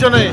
전에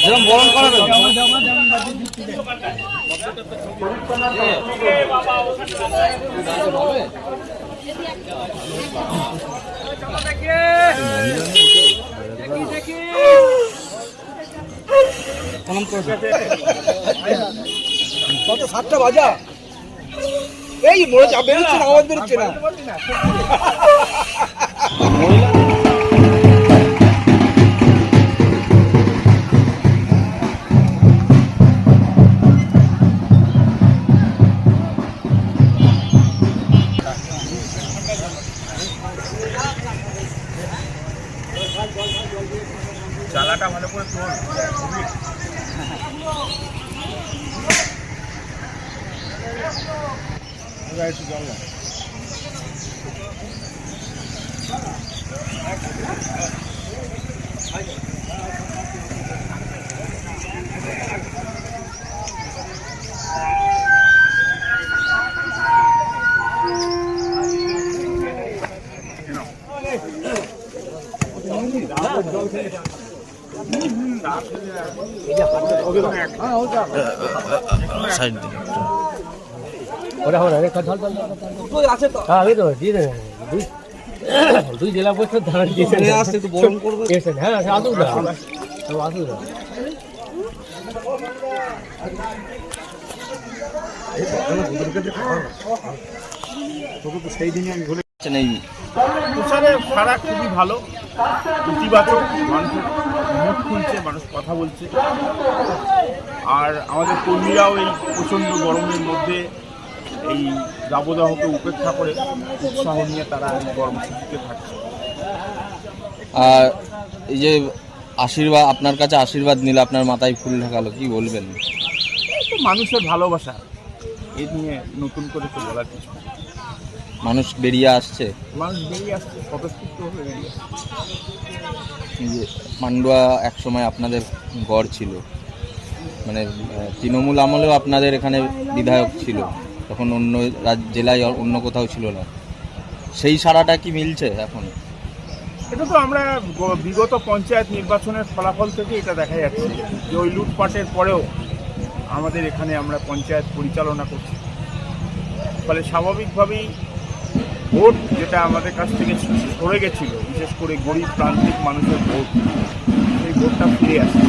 যেরকম বরণ করাবেন কত সাতটা বাজা? এই মরে যা বেরোচ্ছে না আওয়াজ বেরোচ্ছে না চালাটা ভালো করে তোল একটু জল না সাইড ওটা হবে না রে চল কই আছে তো? হ্যাঁ এই তো দিয়ে দেবে দুই। দুই জেলা পরিষদ ধারা দিয়েছেন হ্যাঁ হ্যাঁ আসুক না আসুক না সেই আমি ভুলে এই তুষারের সারা খুবই ভালো। ইতিবাচক মানুষের মুখ খুলছে মানুষ কথা বলছে। আর আমাদের কর্মীরাও এই প্রচণ্ড গরমের মধ্যে এই দাবদাহকে উপেক্ষা করে উৎসাহ নিয়ে তারা কর্মসূচিতে থাকছে। আর এই যে আশীর্বাদ আপনার কাছে আশীর্বাদ নিলে আপনার মাথায় ফুল ঢাকালো কি বলবেন? তো মানুষের ভালোবাসা এ নিয়ে নতুন করে তো বলার কিছু মানুষ বেরিয়ে আসছে? মানুষ বেরিয়ে আসছে স্বতঃস্ফূর্তভাবে বেরিয়ে আসছে। এই যে পান্ডুয়া একসময় আপনাদের গড় ছিল। মানে তৃণমূল আমলেও আপনাদের এখানে বিধায়ক ছিল। তখন অন্য জেলায় অন্য কোথাও ছিল না। সেই সারাটা কি মিলছে এখন? এটা তো আমরা বিগত পঞ্চায়েত নির্বাচনের ফলাফল থেকে এটা দেখা যাচ্ছে। যে ওই লুটপাটের পরেও আমাদের এখানে আমরা পঞ্চায়েত পরিচালনা করছি। ফলে স্বাভাবিকভাবেই ভোট যেটা আমাদের কাছ থেকে সরে গেছিল বিশেষ করে গরিব প্রান্তিক মানুষের ভোট সেই ভোটটা ফিরে আসছে।